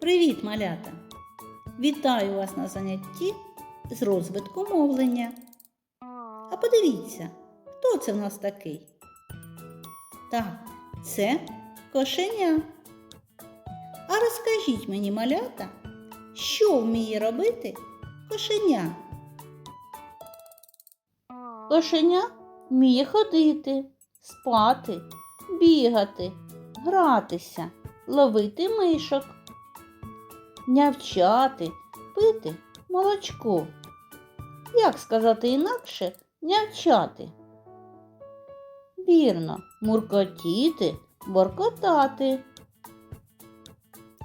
Привіт, малята! Вітаю вас на занятті з розвитку мовлення. А подивіться, хто це в нас такий? Так, це кошеня. А розкажіть мені, малята, що вміє робити кошеня? Кошеня вміє ходити, спати, бігати, гратися, ловити мишок, нявчати, пити молочко. Як сказати інакше нявчати? Вірно, муркотіти, боркотати.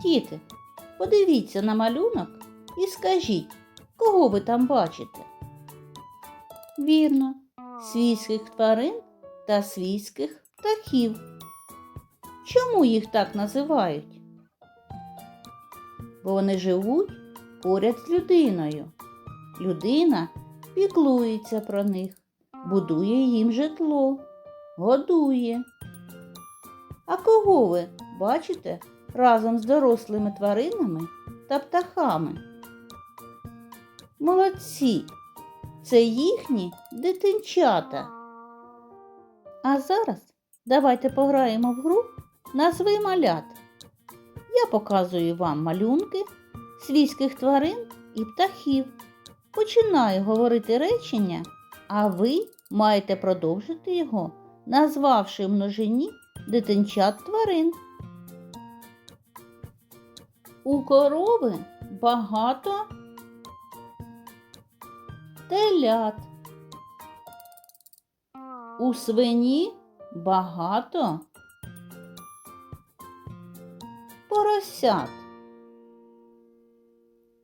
Діти, подивіться на малюнок і скажіть, кого ви там бачите? Вірно, свійських тварин та свійських птахів. Чому їх так називають? Бо вони живуть поряд з людиною. Людина піклується про них, будує їм житло, годує. А кого ви бачите разом з дорослими тваринами та птахами? Молодці! Це їхні дитинчата. А зараз давайте пограємо в гру назви малят. Я показую вам малюнки свійських тварин і птахів. Починаю говорити речення, а ви маєте продовжити його, назвавши множині дитинчат тварин. У корови багато телят. У свині багато поросят.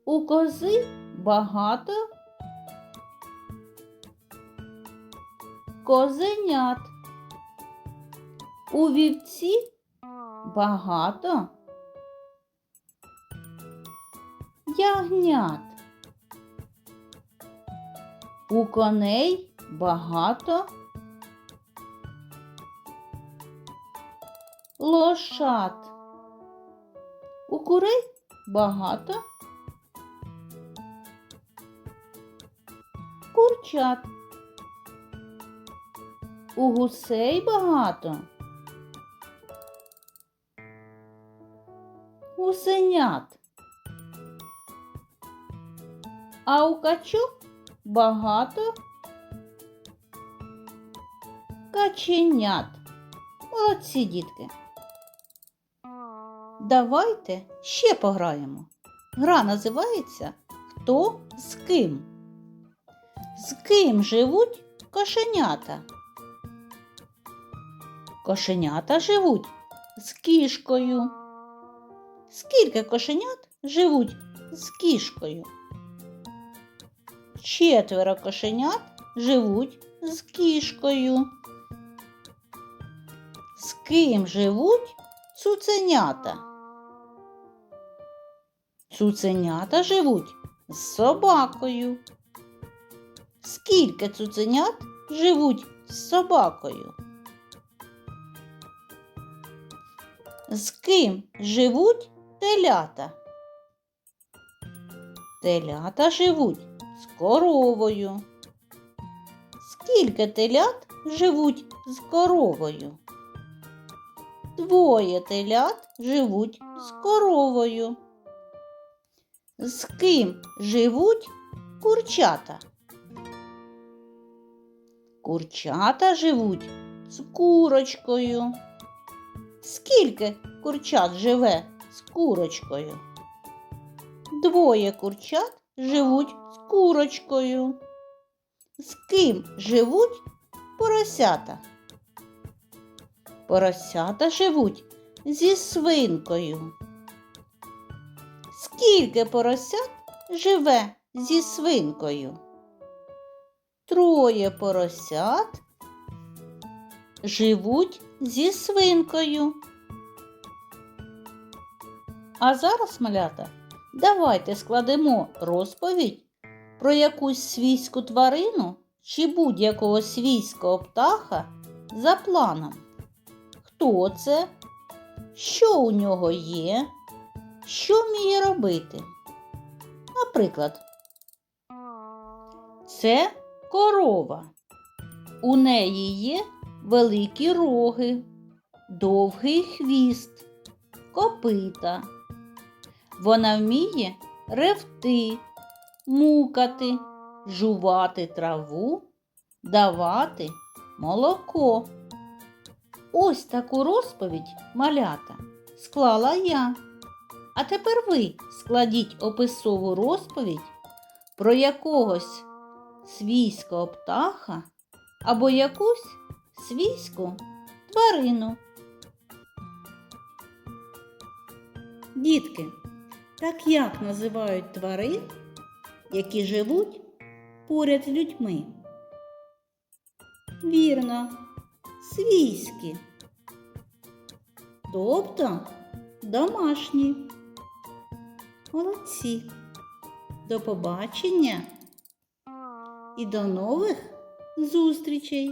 У кози багато козенят. У вівці багато ягнят. У коней багато лошад. У курей багато курчат. У гусей багато гусенят. А у качок багато каченят. Молодці, дітки. Давайте ще пограємо. Гра називається Хто з ким? З ким живуть кошенята? Кошенята живуть з кішкою. Скільки кошенят живуть з кішкою? Четверо кошенят живуть з кішкою. З ким живуть цуценята? Цуценята живуть з собакою. Скільки цуценят живуть з собакою? З ким живуть телята? Телята живуть з коровою. Скільки телят живуть з коровою? Двоє телят живуть з коровою. З ким живуть курчата? Курчата живуть з курочкою. Скільки курчат живе з курочкою? Двоє курчат живуть з курочкою. З ким живуть поросята? Поросята живуть зі свинкою. Скільки поросят живе зі свинкою? Троє поросят живуть зі свинкою. А зараз, малята, давайте складемо розповідь про якусь свійську тварину чи будь-якого свійського птаха за планом. Хто це? Що у нього є? Що вміє робити? Наприклад, це корова. У неї є великі роги, довгий хвіст, копита. Вона вміє ревти, мукати, жувати траву, давати молоко. Ось таку розповідь малята склала я. А тепер ви складіть описову розповідь про якогось свійського птаха або якусь свійську тварину. Дітки, так як називають тварин, які живуть поряд з людьми? Вірно, свійські. Тобто домашні. Молодці. До побачення і до нових зустрічей!